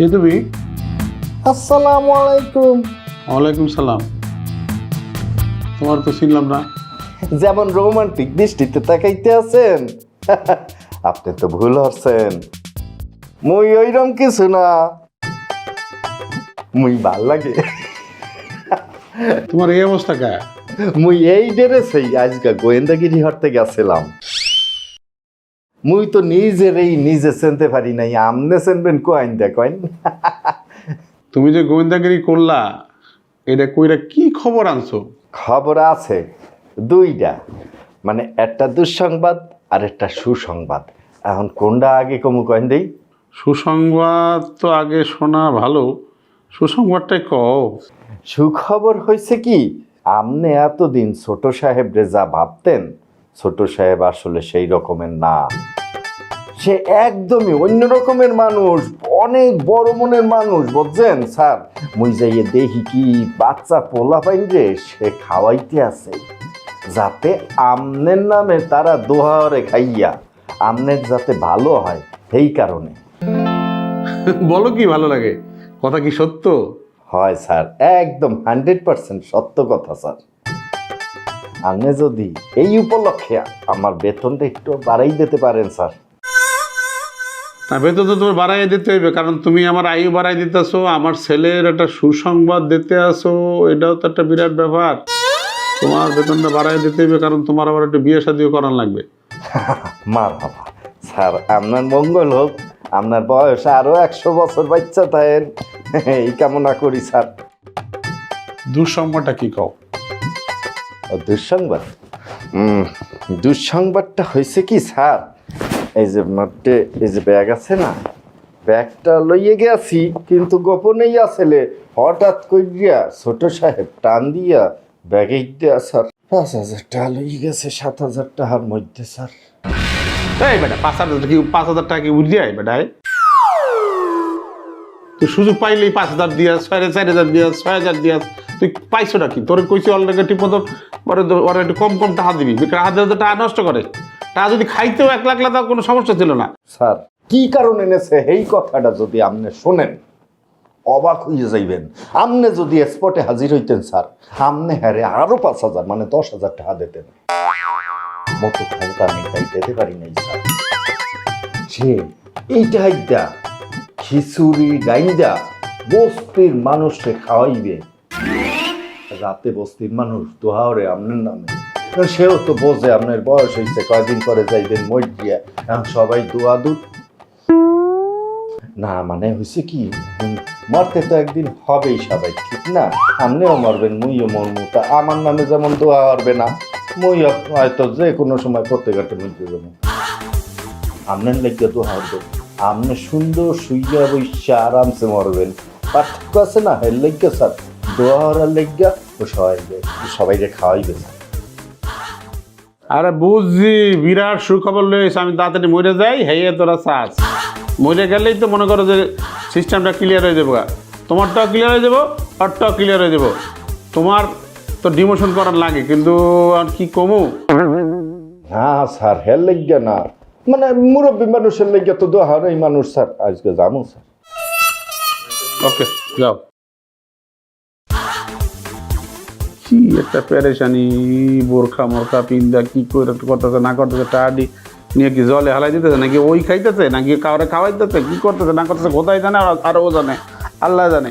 কে তুমি? আসসালামু আলাইকুম। ওয়ালাইকুম সালাম। তোমার তো চিনলাম না। যেমন রোমান্টিক দৃষ্টিতে তাকাইতে আছেন আপনি তো ভুল হচ্ছেন। মুই ওইরম কিছু না। মুই ভালো লাগে। তোমার এই অবস্থা কে? মুই এই ড্রেসেই আজকে গোয়েন্দাগিরি হরতে গেছিলাম। মুই তো নিজেরই নিজে চিনতে পারি নাই। আমনে চিনবেন কোয়াইন দেখেন তুমি যে গোয়েন্দাগিরি করলা এটা কইরা কি খবর আনছো? খবর আছে দুইটা। মানে একটা দুঃসংবাদ আর একটা সুসংবাদ। এখন কোনটা আগে কমু কয়েন দেই? সুসংবাদ তো আগে শোনা ভালো সুসংবাদটাই কও। সুখবর হয়েছে কি আপনি এতদিন ছোট সাহেব যা ভাবতেন ছোট সাহেব আসলে সেই রকমের না। সে একদমই অন্য রকমের মানুষ অনেক বড় মনের মানুষ বুঝছেন? স্যার মুই যাইয়ে দেখি কি বাচ্চা পোলা পাইন যে সে খাওয়াইতে আছে। যাতে আমনের নামে তারা দোহারে খাইয়া আমনের যাতে ভালো হয় সেই কারণে। বলো কি ভালো লাগে? কথা কি সত্য? হয় স্যার একদম হান্ড্রেড পার্সেন্ট সত্য কথা স্যার। আপনি যদি এই উপলক্ষে আমার বেতনটা একটু বাড়াই দিতে পারেন স্যার। তা বেতন তো তোমার বাড়াই দিতে হইবে কারণ তুমি আমার আয়ু বাড়াই দিতেছো আমার ছেলের একটা সুসংবাদ দিতে আসো এটাও তো একটা বিরাট ব্যাপার। তোমার বেতনটা বাড়াই দিতে হইবে কারণ তোমার আবার একটু বিয়ে শাদিও করার লাগবে। মার বাবা। স্যার আপনার মঙ্গল হোক। আপনার বয়স আরও একশো বছর বাচ্চা তাইন এই কামনা করি স্যার। দুঃসংবাদটা কি কও? দুঃসংবাদ? দুঃসংবাদটা হয়েছে কি স্যার? এই যে মাঠে, এই যে ব্যাগ আছে না, ব্যাগটা লইয়ে গেছি, কিন্তু গোপনেই আসলে হঠাৎ করিয়া ছোট সাহেব টান দিয়া ব্যাগে দিয়া স্যার। পাঁচ হাজার টাকা লইয়ে গেছে, সাত হাজার টাকার মধ্যে, স্যার। এই বেটা, পাঁচ হাজার কি, পাঁচ হাজার টাকা কি উঠে যায় বেটায় তুই সুযোগ পাইলেই পাঁচ হাজার দিয়া, ছয় চার হাজার দিয়া, ছয় হাজার দিয়া, তুই পাইছো নাকি তোর কইছি অলরেডি ঠিক মতো ওরা একটু কম কম টাকা দিবি হাজার হাজার টাকা নষ্ট করে। টাকা যদি খাইতেও এক লাখ লাখ কোনো সমস্যা ছিল না। স্যার, কি কারণে এনেছে এই কথাটা যদি আপনি শোনেন? অবাক হয়ে যাইবেন। আপনি যদি স্পটে হাজির হইতেন, স্যার, আপনি হ্যারে আরও পাঁচ হাজার মানে দশ হাজার টাকা দিতেন। মতো ক্ষমতা আমি তাই দিতে পারি নাই, স্যার। সে এইটাই দা খিচুড়ি ডাইন্দা, বস্তির মানুষকে খাওয়াইবে। রাতে বস্তির মানুষ দোহাওরে আপনার নামে। সেও তো বোঝে আপনার বয়স হয়েছে, কয়দিন পরে যাইবেন মই দিয়া এখন সবাই দোয়া দুধ না মানে হয়েছে কি মরতে তো একদিন হবেই সবাই, ঠিক না? আপনিও মরবেন, মুইও মরমু, তা আমার নামে যেমন দোয়া হবে না, মুই হয়তো যে কোনো সময় প্রত্যেকটা মরতে যাব। আপনার লেগে দোয়া হবে আপনি সুন্দর শুইয়া বইসা আরামসে মরবেন। পার্থক্য আছে না? হের লেগে, স্যার। দোয়া হওয়ার লেগা ও সবাই সবাইকে খাওয়াইবে, স্যার। আরে বুঝছি বিরাট সুখবর লয়েছে আমি তাড়াতাড়ি মরে যাই হেয়ে তোরা চাস। মরে গেলেই তো মনে করো যে সিস্টেমটা ক্লিয়ার হয়ে যাব। তোমারটাও ক্লিয়ার হয়ে যাব ওরটাও ক্লিয়ার হয়ে যাব। তোমার তো ডিমোশন করার লাগে কিন্তু আর কি কমু? না স্যার হের লেগে না। মানে মুরব্বী মানুষের লেগে তো দোহার এই মানুষ স্যার। আজকে যাব স্যার। ওকে যাও। কি একটা প্যারেশানি বোরখা মোরখা পিন্দা কি করে করতেছে, না করতেছে, টাডি নিয়ে কি জলে হালাই দিতেছে, নাকি ওই খাইতেছে, নাকি কাউরে খাওয়াইতেছে, কি করতেছে, না করতেছে, কোথায় জানে, আর ও জানে, আল্লাহ জানে।